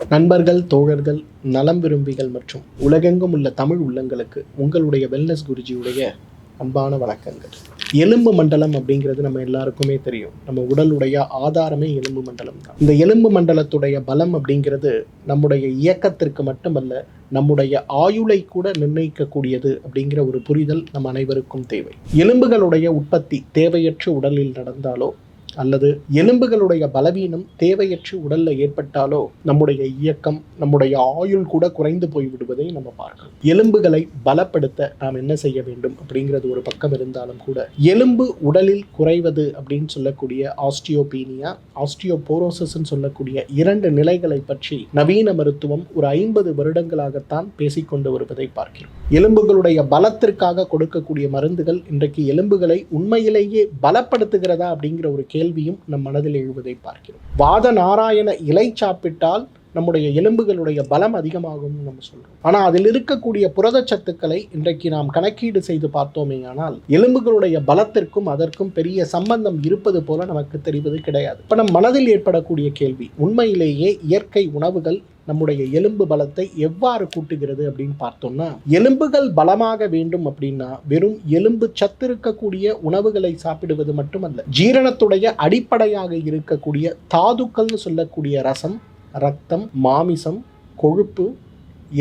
நண்பர்கள் தோழர்கள் நலம் விரும்பிகள் மற்றும் உலகெங்கும் உள்ள தமிழ் உள்ளங்களுக்கு உங்களுடைய வெல்னஸ் குருஜியுடைய அன்பான வணக்கங்கள். எலும்பு மண்டலம் அப்படிங்கிறது நம்ம எல்லாருக்குமே தெரியும். நம்ம உடலுடைய ஆதாரமே எலும்பு மண்டலம் தான். இந்த எலும்பு மண்டலத்துடைய பலம் அப்படிங்கிறது நம்முடைய இயக்கத்திற்கு மட்டுமல்ல நம்முடைய ஆயுளை கூட நிர்ணயிக்கக்கூடியது அப்படிங்கிற ஒரு புரிதல் நம் அனைவருக்கும் தேவை. எலும்புகளுடைய உற்பத்தி தேவையற்ற உடலில் நடந்தாலோ அல்லது எலும்புகளுடைய பலவீனம் தேவையற்று உடல்ல ஏற்பட்டாலோ நம்முடைய இயக்கம் நம்முடைய ஆயுள் கூட குறைந்து போய் விடுவதை நம்ம பார்க்கலாம் எலும்புகளை பலப்படுத்த நாம் என்ன செய்ய வேண்டும் அப்படிங்கிறது ஒரு பக்கம் இருந்தாலும் கூட எலும்பு உடலில் குறைவது அப்படின்னு சொல்லக்கூடிய ஆஸ்டியோபீனியா ஆஸ்டியோபோரோசிஸ்ன்னு சொல்லக்கூடிய இரண்டு நிலைகளை பற்றி நவீன மருத்துவம் ஒரு ஐம்பது வருடங்களாகத்தான் பேசிக்கொண்டு வருவதை பார்க்கிறோம். எலும்புகளுடைய பலத்திற்காக கொடுக்கக்கூடிய மருந்துகள் இன்றைக்கு எலும்புகளை உண்மையிலேயே பலப்படுத்துகிறதா அப்படிங்கிற ஒரு கேள்வியும் நம் மனதில் எழுவதை பார்க்கிறோம். வாத நாராயண இலை சாப்பிட்டால் நம்முடைய எலும்புகளுடைய பலம் அதிகமாகும்னு நம்ம சொல்றோம். ஆனால் அதில் இருக்கக்கூடிய புரதச்சத்துக்களை இன்றைக்கு நாம் கணக்கீடு செய்து பார்த்தோமே ஆனால் எலும்புகளுடைய பலத்திற்கும் அதற்கும் பெரிய சம்பந்தம் இருப்பது போல நமக்கு தெரிவது கிடையாது. இப்போ நம் மனதில் ஏற்படக்கூடிய கேள்வி உண்மையிலேயே இயற்கை உணவுகள் நம்முடைய எலும்பு பலத்தை எவ்வாறு கூட்டுகிறது அப்படின்னு பார்த்தோம்னா எலும்புகள் பலமாக வேண்டும் அப்படின்னா வெறும் எலும்பு சத்து இருக்கக்கூடிய உணவுகளை சாப்பிடுவது மட்டுமல்ல ஜீரணத்துடைய அடிப்படையாக இருக்கக்கூடிய தாதுக்கள்னு சொல்லக்கூடிய ரசம் ரத்தம் மாமிசம் கொழுப்பு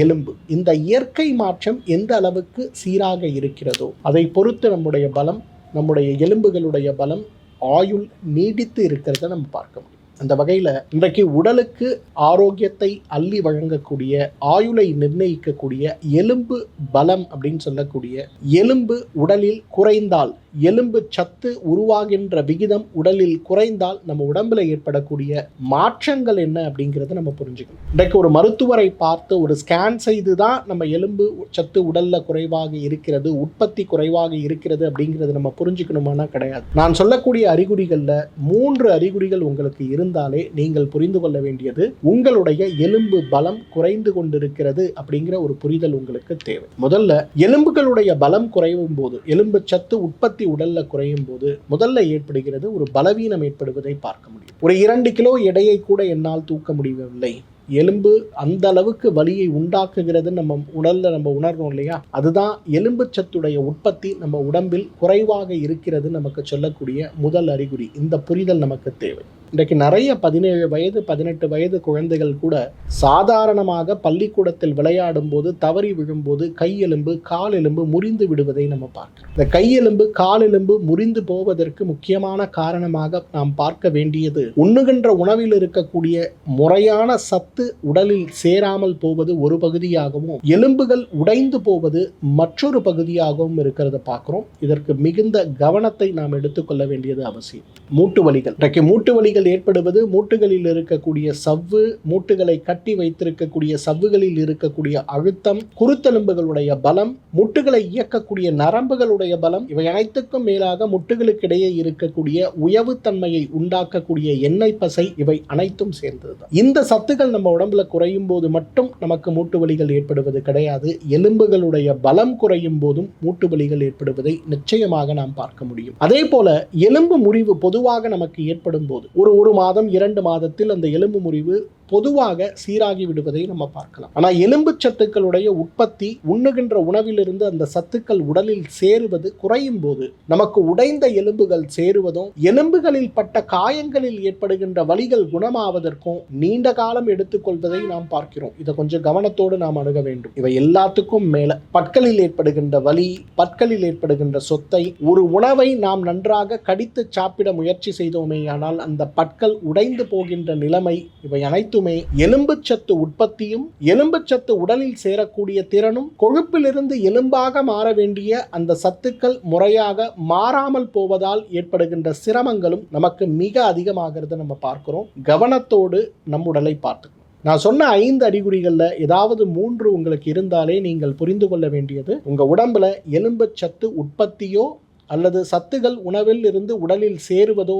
எலும்பு. இந்த இயற்கை மாற்றம் எந்த அளவுக்கு சீராக இருக்கிறதோ அதை பொறுத்து நம்முடைய பலம் நம்முடைய எலும்புகளுடைய பலம் ஆயுள் நீடித்து இருக்கிறத நம்ம பார்க்க முடியும். அந்த வகையில் இன்றைக்கு உடலுக்கு ஆரோக்கியத்தை அள்ளி வழங்கக்கூடிய ஆயுளை நிர்ணயிக்கக்கூடிய எலும்பு பலம் அப்படின்னு சொல்லக்கூடிய எலும்பு உடலில் குறைந்தால் எலும்பு சத்து உருவாகின்ற விகிதம் உடலில் குறைந்தால் நம்ம உடம்புல ஏற்படக்கூடிய மாற்றங்கள் என்ன அப்படிங்கிறத நம்ம புரிஞ்சுக்கணும். இன்றைக்கு ஒரு மருத்துவரை பார்த்து ஒரு ஸ்கேன் செய்து தான் நம்ம எலும்பு சத்து உடலில் குறைவாக இருக்கிறது உற்பத்தி குறைவாக இருக்கிறது அப்படிங்கிறது நம்ம புரிஞ்சுக்கணுமானா கிடையாது. நான் சொல்லக்கூடிய அறிகுறிகளில் மூன்று அறிகுறிகள் உங்களுக்கு இருந்தாலே நீங்கள் புரிந்து கொள்ள வேண்டியது உங்களுடைய எலும்பு பலம் குறைந்து கொண்டிருக்கிறது அப்படிங்கிற ஒரு புரிதல் உங்களுக்கு தேவை. முதல்ல எலும்புகளுடைய பலம் குறையும் போது எலும்பு சத்து உற்பத்தி உடல்ல குறையும் போது முதல்ல ஏற்படுகிறது ஒரு பலவீனம் ஏற்படுவதை பார்க்க முடியும். ஒரு இரண்டு கிலோ எடையை கூட என்னால் தூக்க முடியவில்லை. எலும்பு அந்த அளவுக்கு வலியை உண்டாக்குகிறது நம்ம உடல்ல நம்ம உணர்றோம் இல்லையா? அதுதான் எலும்பு சத்துடைய உற்பத்தி நம்ம உடம்பில் குறைவாக இருக்கிறது நமக்கு சொல்லக்கூடிய முதல் அறிகுறி. இந்த புரிதல் நமக்கு தேவை. இன்றைக்கு நிறைய பதினேழு வயது பதினெட்டு வயது குழந்தைகள் கூட சாதாரணமாக பள்ளிக்கூடத்தில் விளையாடும் போது தவறி விழும்போது கையெலும்பு கால் எலும்பு முறிந்து விடுவதை நம்ம பார்க்கிறோம். இந்த கையெலும்பு கால் எலும்பு முறிந்து போவதற்கு முக்கியமான காரணமாக நாம் பார்க்க வேண்டியது உண்ணுகின்ற உணவில் இருக்கக்கூடிய முறையான சத்து உடலில் சேராமல் போவது ஒரு பகுதியாகவும் எலும்புகள் உடைந்து போவது மற்றொரு பகுதியாகவும் இருக்கிறத பார்க்கிறோம். இதற்கு மிகுந்த கவனத்தை நாம் எடுத்துக்கொள்ள வேண்டியது அவசியம். மூட்டு வலிகள். இன்றைக்கு மூட்டு பிரச்சனைகள் ஏற்படுவது மூட்டுகளில் இருக்கக்கூடிய சவ்வு மூட்டுகளை கட்டி வைத்திருக்கக்கூடிய சவ்வுகளில் இருக்கக்கூடிய அழுத்தம் குருத்தெலும்புகளுடைய பலம் முட்டுகளை இயக்கக்கூடிய நரம்புகளுடைய பலம் இவை அனைத்துக்கும் மேலாக முட்டுகளுக்கிடையே இருக்கக்கூடிய உயவுத்தன்மையை உண்டாக்கக்கூடிய எண்ணெய் பசை இவை அனைத்தும் சேர்ந்ததுதான். இந்த சத்துக்கள் நம்ம உடம்புல குறையும் போது மட்டும் நமக்கு மூட்டு வலிகள் ஏற்படுவது கிடையாது. எலும்புகளுடைய பலம் குறையும் போதும் மூட்டு வலிகள் ஏற்படுவதை நிச்சயமாக நாம் பார்க்க முடியும். அதே போல எலும்பு முறிவு பொதுவாக நமக்கு ஏற்படும் போது ஒரு ஒரு மாதம் இரண்டு மாதத்தில் அந்த எலும்பு முறிவு பொதுவாக சீராகி விடுவதை நம்ம பார்க்கலாம். ஆனால் எலும்பு சத்துக்களுடைய உற்பத்தி உண்ணுகின்ற உணவிலிருந்து அந்த சத்துக்கள் உடலில் சேருவது குறையும் போது நமக்கு உடைந்த எலும்புகள் சேருவதும் எலும்புகளில் பட்ட காயங்களில் ஏற்படுகின்ற வலிகள் குணமாவதற்கும் நீண்ட காலம் எடுத்துக்கொள்வதை நாம் பார்க்கிறோம். இதை கொஞ்சம் கவனத்தோடு நாம் அணுக வேண்டும். இவை எல்லாத்துக்கும் மேல பற்களில் ஏற்படுகின்ற வலி பற்களில் ஏற்படுகின்ற சொத்தை ஒரு உணவை நாம் நன்றாக கடித்து சாப்பிட முயற்சி செய்தோமேயானால் அந்த பற்கள் உடைந்து போகின்ற நிலைமை இவை அனைத்துமே எலும்புச்சத்து உற்பத்தியும் எலும்புச்சத்து உடலில் சேரக்கூடிய திறனும் கொழுப்பிலிருந்து எலும்பாக மாற வேண்டிய அந்த சத்துக்கள் முறையாக மாறாமல் போவதால் ஏற்படுகின்ற சிரமங்களும் நமக்கு மிக அதிகமாகிறத நம்ம பார்க்கிறோம். கவனத்தோடு நம் உடலை பார்த்துக்கணும். நான் சொன்ன ஐந்து அறிகுறிகளில் ஏதாவது மூன்று உங்களுக்கு இருந்தாலே நீங்கள் புரிந்து கொள்ள வேண்டியது உங்கள் உடம்புல எலும்பு சத்து உற்பத்தியோ அல்லது சத்துகள் உணவில் இருந்து உடலில் சேருவதோ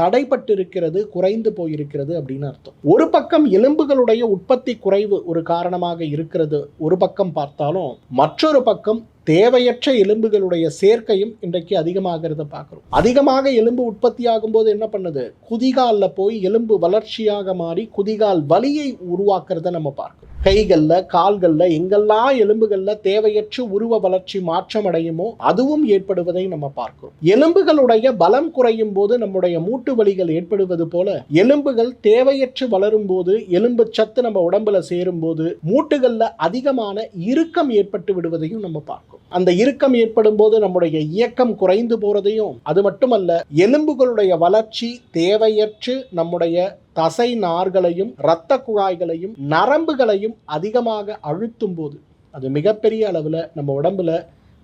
தடைப்பட்டிருக்கிறது குறைந்து போயிருக்கிறது அப்படின்னு அர்த்தம். ஒரு பக்கம் எலும்புகளுடைய உற்பத்தி குறைவு ஒரு காரணமாக இருக்கிறது ஒரு பக்கம் பார்த்தாலும் மற்றொரு பக்கம் தேவையற்ற எலும்புகளுடைய சேர்க்கையும் இன்றைக்கு அதிகமாகிறத பார்க்குறோம். அதிகமாக எலும்பு உற்பத்தி ஆகும்போது என்ன பண்ணுது? குதிகாலில் போய் எலும்பு வளர்ச்சியாக மாறி குதிகால் வலியை உருவாக்குறத நம்ம பார்க்கணும் கைகளில் கால்களில் எங்கெல்லாம் எலும்புகளில் தேவையற்ற உருவ வளர்ச்சி மாற்றம் அடையுமோ அதுவும் ஏற்படுவதை நம்ம பார்க்கிறோம். எலும்புகளுடைய பலம் குறையும் போது நம்முடைய மூட்டு வலிகள் ஏற்படுவது போல எலும்புகள் தேவையற்று வளரும் போது எலும்பு சத்து நம்ம உடம்புல சேரும் போது மூட்டுகளில் அதிகமான இறுக்கம் ஏற்பட்டு விடுவதையும் நம்ம பார்க்கிறோம். அந்த இறுக்கம் ஏற்படும் போது நம்முடைய இயக்கம் குறைந்து போறதையும் அது மட்டுமல்ல எலும்புகளுடைய வளர்ச்சி தேவையற்று நம்முடைய தசை நார்களையும் இரத்த குழாய்களையும் நரம்புகளையும் அதிகமாக அழுத்தும் போது அது மிகப்பெரிய அளவில் நம்ம உடம்புல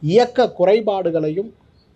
இயக்க குறைபாடுகளையும்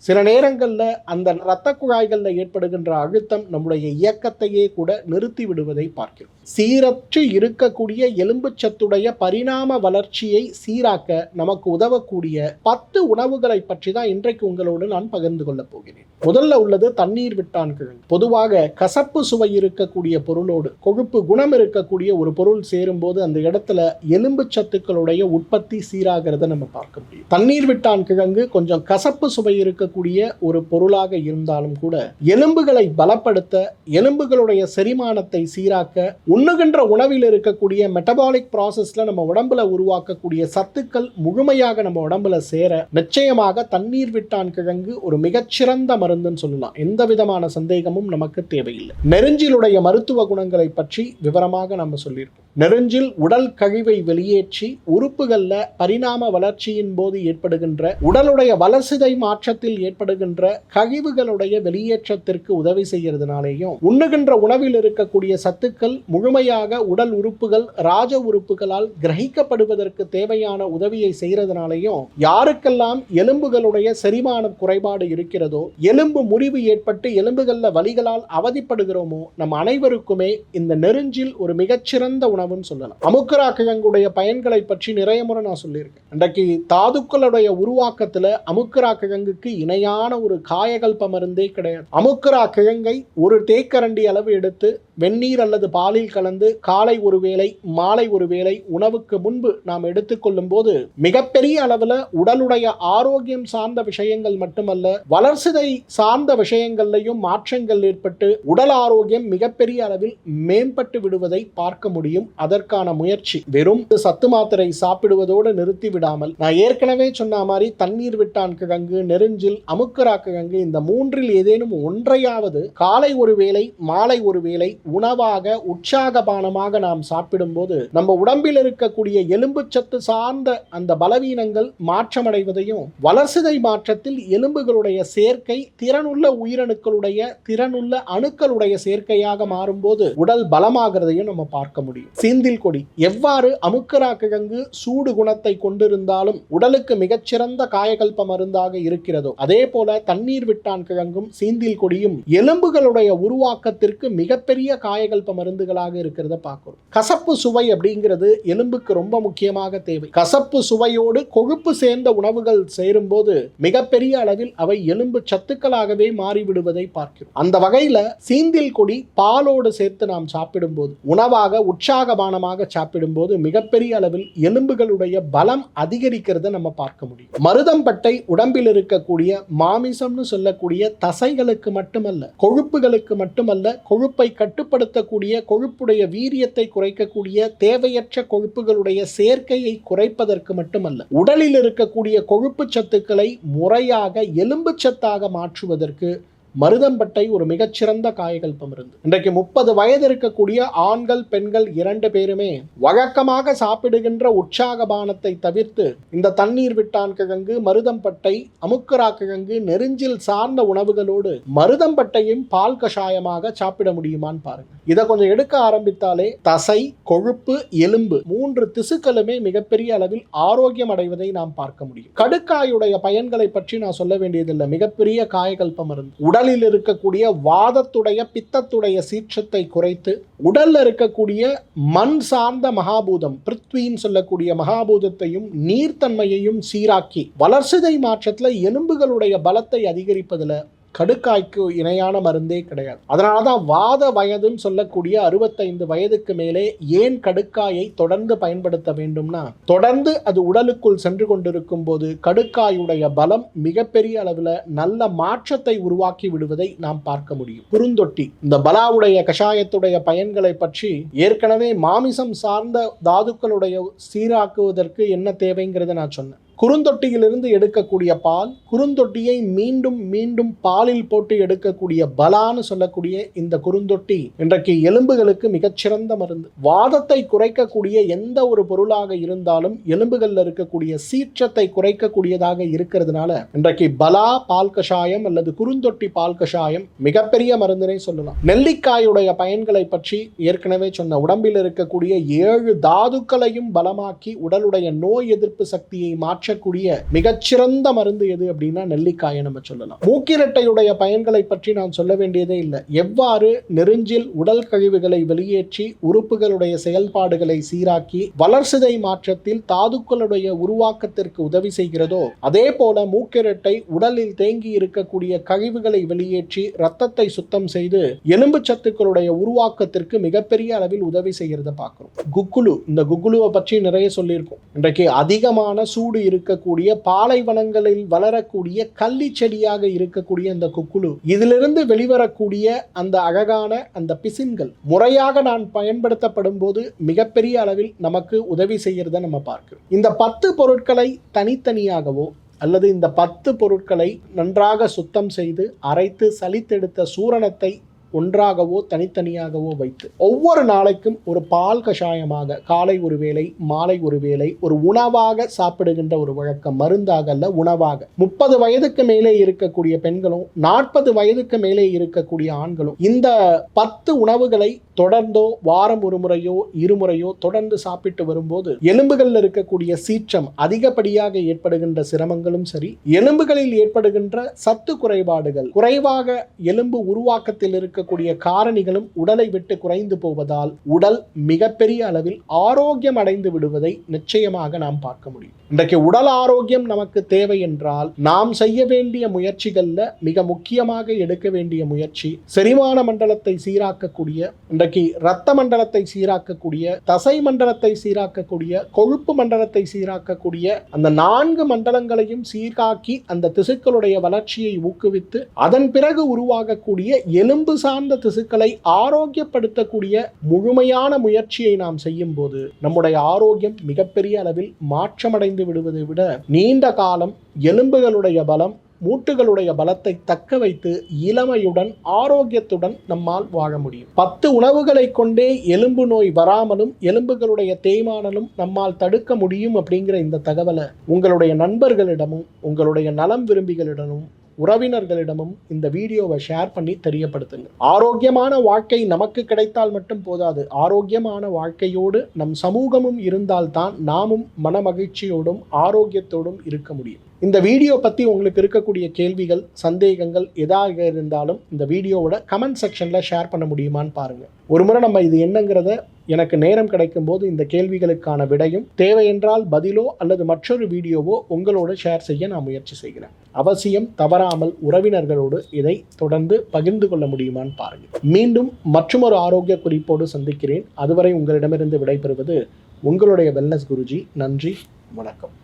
சில நேரங்களில் அந்த இரத்த குழாய்களில் ஏற்படுகின்ற அழுத்தம் நம்முடைய இயக்கத்தையே கூட நிறுத்தி விடுவதை பார்க்கிறோம். சீரற்று இருக்கக்கூடிய எலும்பு சத்துடைய பரிணாம வளர்ச்சியை சீராக்க நமக்கு உதவக்கூடிய பத்து உணவுகளை பற்றி தான் இன்றைக்கு உங்களோடு நான் பகிர்ந்து கொள்ளப் போகிறேன். முதல்ல உள்ளது தண்ணீர் விட்டான் கிழங்கு. பொதுவாக கசப்பு சுவை இருக்கக்கூடிய பொருளோடு கொழுப்பு குணம் இருக்கக்கூடிய ஒரு பொருள் சேரும்போது அந்த இடத்துல எலும்பு சத்துக்களுடைய உற்பத்தி சீராகிறத நம்ம பார்க்க முடியும். தண்ணீர் விட்டான் கிழங்கு கொஞ்சம் கசப்பு சுவை இருக்க இருக்கக்கூடிய ஒரு பொருளாக இருந்தாலும் கூட எலும்புகளை பலப்படுத்த எலும்புகளுடைய செரிமானத்தை சீராக்க உண்ணுகின்ற உணவில் இருக்கக்கூடிய மெட்டபாலிக் ப்ராசஸ்ல நம்ம உடம்புல உருவாக்கக்கூடிய சத்துக்கள் முழுமையாக நம்ம உடம்புல சேர நிச்சயமாக தண்ணீர் விட்டான் கிழங்கு ஒரு மிகச்சிறந்த மருந்துன்னு சொல்லலாம். எந்த விதமான சந்தேகமும் நமக்கு தேவையில்லை. நெருஞ்சிலுடைய மருத்துவ குணங்களை பற்றி விவரமாக நம்ம சொல்லியிருக்கோம் நெருஞ்சில் உடல் கழிவை வெளியேற்றி உறுப்புகளில் பரிணாம வளர்ச்சியின் போது ஏற்படுகின்ற உடலுடைய வளர்சிதை மாற்றத்தில் ஏற்படுகின்ற கழிவுகளுடைய வெளியேற்றத்திற்கு உதவி செய்கிறதுனாலேயும் உண்ணுகின்ற உணவில் இருக்கக்கூடிய சத்துக்கள் முழுமையாக உடல் உறுப்புகள் ராஜ உறுப்புகளால் கிரகிக்கப்படுவதற்கு தேவையான உதவியை செய்யறதுனாலையும் யாருக்கெல்லாம் எலும்புகளுடைய செரிமான குறைபாடு இருக்கிறதோ எலும்பு முறிவு ஏற்பட்டு எலும்புகளில் வலிகளால் அவதிப்படுகிறோமோ நம் அனைவருக்குமே இந்த நெருஞ்சில் ஒரு மிகச்சிறந்த உணவு உணவுன்னு சொல்லலாம். அமுக்கரா கிழங்குடைய பயன்களை பற்றி நிறைய முறை நான் சொல்லியிருக்கேன். இன்றைக்கு தாதுக்களுடைய உருவாக்கத்தில் அமுக்கரா கிழங்குக்கு இணையான ஒரு காயகல்ப மருந்தே கிடையாது. அமுக்கரா கிழங்கை ஒரு தேக்கரண்டி அளவு எடுத்து வெந்நீர் அல்லது பாலில் கலந்து காலை ஒரு வேளை மாலை ஒரு வேளை உணவுக்கு முன்பு நாம் எடுத்துக்கொள்ளும் போது மிகப்பெரிய அளவில் உடலுடைய ஆரோக்கியம் சார்ந்த விஷயங்கள் மட்டுமல்ல வளர்சிதை சார்ந்த விஷயங்கள்லையும் மாற்றங்கள் ஏற்பட்டு உடல் ஆரோக்கியம் மிகப்பெரிய அளவில் மேம்பட்டு விடுவதை பார்க்க முடியும். அதற்கான முயற்சி. வெறும் சத்து மாத்திரை சாப்பிடுவதோடு நிறுத்தி விடாமல் நான் ஏற்கனவே சொன்ன மாதிரி தண்ணீர் விட்டான் கிழங்கு நெருஞ்சில் அமுக்கரா கிழங்கு இந்த மூன்றில் ஏதேனும் ஒன்றையாவது காலை ஒரு வேளை மாலை ஒரு வேளை உணவாக உற்சாகபானமாக நாம் சாப்பிடும்போது நம்ம உடம்பில் இருக்கக்கூடிய எலும்பு சத்து சார்ந்த அந்த பலவீனங்கள் மாற்றமடைவதையும் வளர்சிதை மாற்றத்தில் எலும்புகளுடைய சேர்க்கை திறனுள்ள உயிரணுக்களுடைய திறனுள்ள அணுக்களுடைய சேர்க்கையாக மாறும்போது உடல் பலமாகிறதையும் நம்ம பார்க்க முடியும். சீந்தில் கொடி. எவ்வாறு அமுக்கரா கிழங்கு சூடு குணத்தை கொண்டிருந்தாலும் உடலுக்கு மிகச்சிறந்த காயகல்ப மருந்தாக இருக்கிறதோ அதே போல தண்ணீர் விட்டான் கிழங்கும் சீந்தில் கொடியும் எலும்புகளுடைய உருவாக்கத்திற்கு மிகப்பெரிய காயகல்ப மருந்துகளாக இருக்கிறத பார்க்கிறோம். கசப்பு சுவை அப்படிங்கிறது எலும்புக்கு ரொம்ப முக்கியமாக தேவை. கசப்பு சுவையோடு கொழுப்பு சேர்ந்த உணவுகள் சேரும்போது மிகப்பெரிய அளவில் அவை எலும்பு சத்துக்களாகவே மாறிவிடுவதை பார்க்கிறோம். அந்த வகையில் சீந்தில் கொடி பாலோடு சேர்த்து நாம் சாப்பிடும்போது உணவாக உற்சாக பானமாக சாப்பிடும்போது மிகப்பெரிய அளவில் எலும்புகளுடைய பலம் அதிகரிக்கிறத நம்ம பார்க்க முடியும். மருதம்பட்டை உடம்பில் இருக்கக்கூடிய மாமிசம்னு சொல்லக்கூடிய தசைகளுக்கு மட்டுமல்ல கொழுப்புகளுக்கு மட்டுமல்ல கொழுப்பை கட்டுப்படுத்தக்கூடிய கொழுப்புடைய வீரியத்தை குறைக்கக்கூடிய தேவையற்ற கொழுப்புகளுடைய சேர்க்கையை குறைப்பதற்கு மட்டுமல்ல உடலில் இருக்கக்கூடிய கொழுப்பு சத்துக்களை முறையாக எலும்பு சத்தாக மாற்றுவதற்கு மருதம்பட்டை ஒரு மிகச்சிறந்த காயகல்பம் இருந்து இன்றைக்கு முப்பது வயது இருக்கக்கூடிய ஆண்கள் பெண்கள் இரண்டு பேருமே வழக்கமாக சாப்பிடுகின்ற உற்சாகபானத்தை தவிர்த்து இந்த தண்ணீர் விட்டான் கிழங்கு மருதம்பட்டை அமுக்கரா கிழங்கு நெருஞ்சில் சார்ந்த உணவுகளோடு மருதம்பட்டையும் பால் கஷாயமாக சாப்பிட முடியுமான்னு பாருங்க. இதை கொஞ்சம் எடுக்க ஆரம்பித்தாலே தசை கொழுப்பு எலும்பு மூன்று திசுக்களுமே மிகப்பெரிய அளவில் ஆரோக்கியம் அடைவதை நாம் பார்க்க முடியும். கடுக்காயுடைய பயன்களை பற்றி நான் சொல்ல வேண்டியதில்லை. மிகப்பெரிய காயகல்ப மருந்து உடலில் இருக்கக்கூடிய வாதத்துடைய பித்தத்துடைய சீற்றத்தை குறைத்து உடல்ல இருக்கக்கூடிய மண் சார்ந்த மகாபூதம் பிருத்வின்னு சொல்லக்கூடிய மகாபூதத்தையும் நீர்த்தன்மையையும் சீராக்கி வளர்சிதை மாற்றத்தில் எலும்புகளுடைய பலத்தை அதிகரிப்பதுல கடுக்காய்க்கு இணையான மருந்தே கிடையாது. அதனால தான் வாத வயதுன்னு சொல்லக்கூடிய அறுபத்தைந்து வயதுக்கு மேலே ஏன் கடுக்காயை தொடர்ந்து பயன்படுத்த வேண்டும்னா தொடர்ந்து அது உடலுக்குள் சென்று கொண்டிருக்கும் போது கடுக்காயுடைய பலம் மிகப்பெரிய அளவில் நல்ல மாற்றத்தை உருவாக்கி விடுவதை நாம் பார்க்க முடியும். குறுந்தொட்டி இந்த பலாவுடைய கஷாயத்துடைய பயன்களை பற்றி ஏற்கனவே மாமிசம் சார்ந்த தாதுக்களுடைய சீராக்குவதற்கு என்ன தேவைங்கிறத நான் சொன்னேன். குறுந்தொட்டியிலிருந்து எடுக்கக்கூடிய பால் குறுந்தொட்டியை மீண்டும் மீண்டும் பாலில் போட்டு எடுக்கக்கூடிய பலான்னு சொல்லக்கூடிய இந்த குறுந்தொட்டி இன்றைக்கு எலும்புகளுக்கு மிகச்சிறந்த மருந்து. வாதத்தை குறைக்கக்கூடிய எந்த ஒரு பொருளாக இருந்தாலும் எலும்புகளில் இருக்கக்கூடிய சீற்றத்தை குறைக்கக்கூடியதாக இருக்கிறதுனால இன்றைக்கு பலா பால் கஷாயம் அல்லது குறுந்தொட்டி பால் கஷாயம் மிகப்பெரிய மருந்தினை சொல்லலாம். நெல்லிக்காயுடைய பயன்களை பற்றி ஏற்கனவே சொன்ன உடம்பில் இருக்கக்கூடிய ஏழு தாதுக்களையும் பலமாக்கி உடலுடைய நோய் எதிர்ப்பு சக்தியை மாற்றி மாற்றக்கூடிய மிகச்சிறந்த மருந்து எது அப்படின்னா நெல்லிக்காயை நம்ம சொல்லலாம். மூக்கிரட்டையுடைய பயன்களை பற்றி நான் சொல்ல வேண்டியதே இல்லை. எவ்வாறு நெருஞ்சில் உடல் கழிவுகளை வெளியேற்றி உறுப்புகளுடைய செயல்பாடுகளை சீராக்கி வளர்சிதை மாற்றத்தில் தாதுக்களுடைய உருவாக்கத்திற்கு உதவி செய்கிறதோ அதே போல மூக்கிரட்டை உடலில் தேங்கி இருக்கக்கூடிய கழிவுகளை வெளியேற்றி ரத்தத்தை சுத்தம் செய்து எலும்பு சத்துக்களுடைய உருவாக்கத்திற்கு மிகப்பெரிய அளவில் உதவி செய்கிறத பார்க்கிறோம். குக்குலு இந்த குக்குலுவை பற்றி நிறைய சொல்லியிருக்கோம். இன்றைக்கு அதிகமான சூடு இருக்கக்கூடிய பாலைவனங்களில் வளரக்கூடிய கள்ளி செடியாக இருக்கக்கூடிய அந்த குக்குழு இதிலிருந்து வெளிவரக்கூடிய அந்த அழகான அந்த பிசின்கள் முறையாக நான் பயன்படுத்தப்படும் போது மிகப்பெரிய அளவில் நமக்கு உதவி செய்கிறத நம்ம பார்க்கிறோம். இந்த பத்து பொருட்களை தனித்தனியாகவோ அல்லது இந்த பத்து பொருட்களை நன்றாக சுத்தம் செய்து அரைத்து சலித்தெடுத்த சூரணத்தை ஒன்றாகவோ தனித்தனியாகவோ வைத்து ஒவ்வொரு நாளைக்கும் ஒரு பால் கஷாயமாக காலை ஒரு வேளை மாலை ஒரு வேளை ஒரு உணவாக சாப்பிடுகின்ற ஒரு வழக்கம் மருந்தாக அல்ல உணவாக. முப்பது வயதுக்கு மேலே இருக்கக்கூடிய பெண்களும் நாற்பது வயதுக்கு மேலே இருக்கக்கூடிய ஆண்களும் இந்த பத்து உணவுகளை தொடர்ந்தோ வாரம் ஒரு முறையோ இருமுறையோ தொடர்ந்து சாப்பிட்டு வரும்போது எலும்புகளில் இருக்கக்கூடிய சீற்றம் அதிகப்படியாக ஏற்படுகின்ற சிரமங்களும் சரி எலும்புகளில் ஏற்படுகின்ற சத்து குறைபாடுகள் குறைவாக எலும்பு உருவாக்கத்தில் இருக்கக்கூடிய காரணிகளும் உடலை விட்டு குறைந்து போவதால் உடல் மிகப்பெரிய அளவில் ஆரோக்கியம் அடைந்து விடுவதை நிச்சயமாக நாம் பார்க்க முடியும். இன்றைக்கு உடல் ஆரோக்கியம் நமக்கு தேவை என்றால் நாம் செய்ய வேண்டிய முயற்சிகள்ல மிக முக்கியமாக எடுக்க வேண்டிய முயற்சி செரிமான மண்டலத்தை சீராக்கக்கூடிய இன்றைக்கு இரத்த மண்டலத்தை சீராக்கக்கூடிய தசை மண்டலத்தை சீராக்கக்கூடிய கொழுப்பு மண்டலத்தை சீராக்கக்கூடிய அந்த நான்கு மண்டலங்களையும் சீராக்கி அந்த திசுக்களுடைய வளர்ச்சியை ஊக்குவித்து அதன் பிறகு உருவாகக்கூடிய எலும்பு சார்ந்த திசுக்களை ஆரோக்கியப்படுத்தக்கூடிய முழுமையான முயற்சியை நாம் செய்யும் போது நம்முடைய ஆரோக்கியம் மிகப்பெரிய அளவில் மாற்றமடைந்து விடுவதை விட நீண்ட காலம் எலும்புகளுடைய பலம் மூட்டுகளுடைய பலத்தை தக்க வைத்து இளமையுடன் ஆரோக்கியத்துடன் நம்மால் வாழ முடியும். பத்து உணவுகளை கொண்டே எலும்பு நோய் வராமலும் எலும்புகளுடைய தேய்மானலும் நம்மால் தடுக்க முடியும் அப்படிங்கிற இந்த தகவலை உங்களுடைய நண்பர்களிடமும் உங்களுடைய நலம் விரும்பிகளிடமும் உறவினர்களிடமும் இந்த வீடியோவை ஷேர் பண்ணி தெரியப்படுத்துங்க. ஆரோக்கியமான வாழ்க்கை நமக்கு கிடைத்தால் மட்டும் போதாது. ஆரோக்கியமான வாழ்க்கையோடு நம் சமூகமும் இருந்தால்தான் நாமும் மனமகிழ்ச்சியோடும் ஆரோக்கியத்தோடும் இருக்க முடியும். இந்த வீடியோ பற்றி உங்களுக்கு இருக்கக்கூடிய கேள்விகள் சந்தேகங்கள் எதாக இருந்தாலும் இந்த வீடியோவோட கமெண்ட் செக்ஷனில் ஷேர் பண்ண முடியுமான்னு பாருங்கள் ஒரு முறை நம்ம இது என்னங்கிறத எனக்கு நேரம் கிடைக்கும் போது இந்த கேள்விகளுக்கான விடையும் தேவையென்றால் பதிலோ அல்லது மற்றொரு வீடியோவோ உங்களோட ஷேர் செய்ய நான் முயற்சி செய்கிறேன். அவசியம் தவறாமல் உறவினர்களோடு இதை தொடர்ந்து பகிர்ந்து கொள்ள முடியுமான்னு பாருங்கள் மீண்டும் மற்றொரு ஆரோக்கிய குறிப்போடு சந்திக்கிறேன். அதுவரை உங்களிடமிருந்து விடைபெறுவது உங்களுடைய வெல்னஸ் குருஜி. நன்றி வணக்கம்.